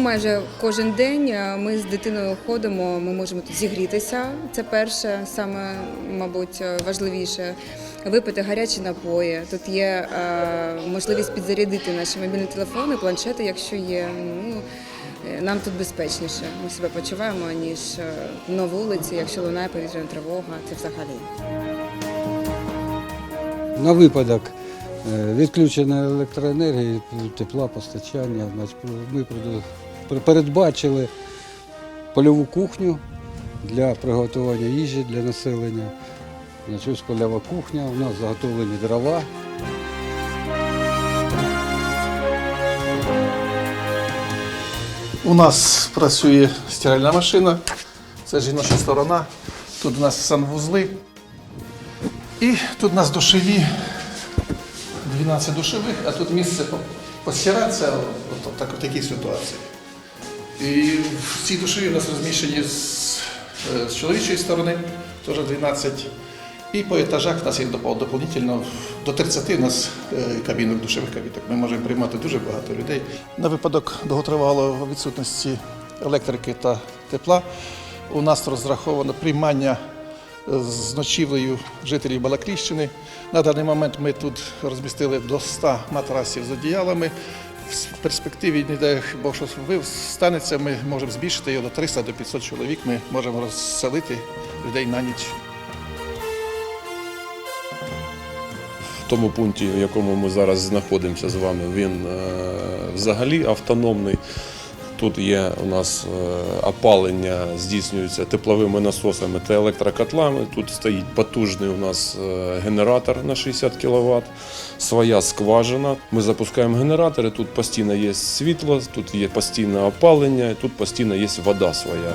Майже кожен день е, ми з дитиною ходимо, ми можемо тут зігрітися. Це перше, саме, мабуть, е, важливіше. Випити гарячі напої. Тут є е, можливість підзарядити наші мобільні телефони, планшети, якщо є. Ну, е, нам тут безпечніше. Ми себе почуваємо, ніж на вулиці, якщо лунає повітряна тривога, це взагалі. На випадок відключення електроенергії, тепла, постачання, ми передбачили польову кухню для приготування їжі для населення. Значить, польова кухня, у нас заготовлені дрова. У нас працює стиральна машина, це жіноча сторона. Тут у нас санвузли. І тут у нас душові, 12 душових, а тут місце по- постиратися от, так, в такій ситуації. І в цій душові у нас розміщені з, е, з чоловічої сторони, теж 12. І по етажах у нас є доп- дополнительно до 30 у нас е, кабінок, душових кабінок. Ми можемо приймати дуже багато людей. На випадок довготривалої відсутності електрики та тепла у нас розраховано приймання е, з ночівлею жителів Балакліщини. На даний момент ми тут розмістили до 100 матрасів з одіялами. В перспективі, не дай Бог, що станеться, ми можемо збільшити його до 300 до 500 чоловік. Ми можемо розселити людей на ніч. В тому пункті, в якому ми зараз знаходимося з вами, він е, взагалі автономний. Тут є у нас е, опалення, здійснюється тепловими насосами та електрокотлами. Тут стоїть потужний у нас е, генератор на 60 кВт, своя скважина. Ми запускаємо генератори, тут постійно є світло, тут є постійне опалення, тут постійно є вода своя.